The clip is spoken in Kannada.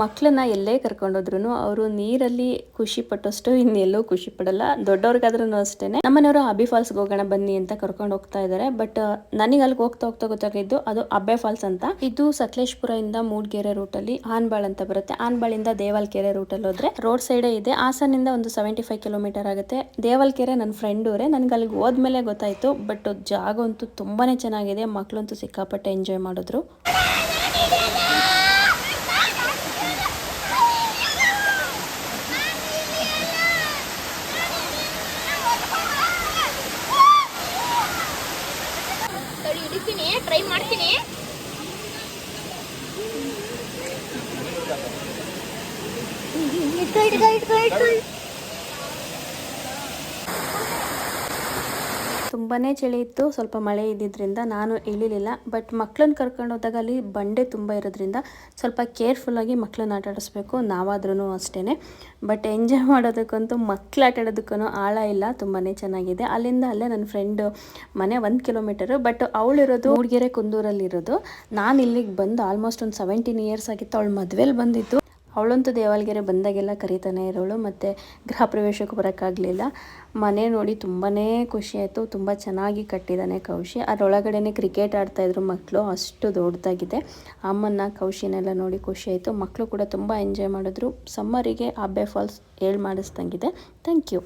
ಮಕ್ಕಳನ್ನ ಎಲ್ಲೇ ಕರ್ಕೊಂಡೋದ್ರು ಅವರು ನೀರಲ್ಲಿ ಖುಷಿ ಪಟ್ಟಷ್ಟು ಇನ್ನೆಲ್ಲೂ ಖುಷಿ ಪಡಲ್ಲ. ದೊಡ್ಡವ್ರಿಗಾದ್ರೂ ಅಷ್ಟೇ ನಮ್ಮನೆಯವರು ಅಬ್ಬಿ ಫಾಲ್ಸ್ ಹೋಗೋಣ ಬನ್ನಿ ಅಂತ ಕರ್ಕೊಂಡು ಹೋಗ್ತಾ ಇದ್ದಾರೆ ಬಟ್, ನನಗೆ ಅಲ್ಲಿಗೆ ಹೋಗ್ತಾ ಹೋಗ್ತಾ ಗೊತ್ತಾಗಿದ್ದು ಅದು ಅಬ್ಬೆ ಫಾಲ್ಸ್ ಅಂತ. ಇದು ಸಕಲೇಶ್ಪುರ ಇಂದ ಮೂಡ್ಗೆರೆ ರೂಟ್ ಅಲ್ಲಿ ಆನ್ಬಾಳ್ ಅಂತ ಬರುತ್ತೆ. ಆನ್ಬಾಳಿಂದ ದೇವಲ್ಕೆರೆ ರೂಟ್ ಅಲ್ಲಿ ಹೋದ್ರೆ ರೋಡ್ ಸೈಡೇ ಇದೆ. ಹಾಸನಿಂದ ಒಂದು ಸೆವೆಂಟಿ ಫೈವ್ ಕಿಲೋಮೀಟರ್ ಆಗುತ್ತೆ. ದೇವಲ್ಕೆರೆ ನನ್ನ ಫ್ರೆಂಡ್ ಅವರೇ. ನನ್ಗೆ ಅಲ್ಲಿಗೆ ಹೋದ್ಮೇಲೆ ಗೊತ್ತಾಯ್ತು. ಬಟ್ ಜಾಗ ಅಂತೂ ತುಂಬಾನೇ ಚೆನ್ನಾಗಿದೆ. ಮಕ್ಕಳಂತೂ ಸಿಕ್ಕಾಪಟ್ಟೆ ಎಂಜಾಯ್ ಮಾಡಿದ್ರು. ಹಿಡಿತೀನಿ ಟ್ರೈ ಮಾಡ್ತೀನಿ. ಇಟ್ಕೊ ಇಟ್ಕೊ. ತುಂಬಾನೇ ಚಳಿ ಇತ್ತು, ಸ್ವಲ್ಪ ಮಳೆ ಇದ್ದಿದ್ದರಿಂದ ನಾನು ಇಳಿಲಿಲ್ಲ. ಬಟ್ ಮಕ್ಕಳನ್ನ ಕರ್ಕೊಂಡು ಹೋದಾಗ ಅಲ್ಲಿ ಬಂಡೆ ತುಂಬ ಇರೋದ್ರಿಂದ ಸ್ವಲ್ಪ ಕೇರ್ಫುಲ್ಲಾಗಿ ಮಕ್ಕಳನ್ನ ಆಟ ಆಡಿಸ್ಬೇಕು ನಾವಾದ್ರೂ ಅಷ್ಟೇ ಬಟ್ ಎಂಜಾಯ್ ಮಾಡೋದಕ್ಕಂತೂ ಮಕ್ಳು ಆಟ ಆಡೋದಕ್ಕೂ ಆಳ ಇಲ್ಲ ತುಂಬಾ ಚೆನ್ನಾಗಿದೆ. ಅಲ್ಲಿಂದ ಅಲ್ಲೇ ನನ್ನ ಫ್ರೆಂಡ್ ಮನೆ ಒಂದು ಕಿಲೋಮೀಟರು ಬಟ್ ಅವಳಿರೋದು ಮೂಡಿಗೆರೆ ಕುಂದೂರಲ್ಲಿರೋದು. ನಾನು ಇಲ್ಲಿಗೆ ಬಂದು ಆಲ್ಮೋಸ್ಟ್ ಒಂದು ಸೆವೆಂಟೀನ್ ಇಯರ್ಸ್ ಆಗಿತ್ತು, ಅವಳು ಮದುವೆಲಿ ಬಂದಿತ್ತು ಅವಳಂತೂ ದೇವಾಲಗೆರೆ ಬಂದಾಗೆಲ್ಲ ಕರಿತಾನೆ ಇರೋಳು, ಮತ್ತು ಗೃಹ ಪ್ರವೇಶಕ್ಕೂ ಬರೋಕ್ಕಾಗಲಿಲ್ಲ. ಮನೆ ನೋಡಿ ತುಂಬಾ ಖುಷಿ ಆಯಿತು ತುಂಬ ಚೆನ್ನಾಗಿ ಕಟ್ಟಿದ್ದಾನೆ ಕೌಶಿ. ಅದರೊಳಗಡೆ ಕ್ರಿಕೆಟ್ ಆಡ್ತಾಯಿದ್ರು ಮಕ್ಕಳು ಅಷ್ಟು ದೊಡ್ಡದಾಗಿದೆ. ಅಮ್ಮನ್ನ, ಕೌಶಿನೆಲ್ಲ ನೋಡಿ ಖುಷಿ ಆಯಿತು ಮಕ್ಕಳು ಕೂಡ ತುಂಬ ಎಂಜಾಯ್ ಮಾಡಿದ್ರು. ಸಮ್ಮರಿಗೆ ಅಬ್ಬೆ ಫಾಲ್ಸ್ ಹೇಳಿ ಮಾಡಿಸ್ದಂಗಿದೆ. Thank you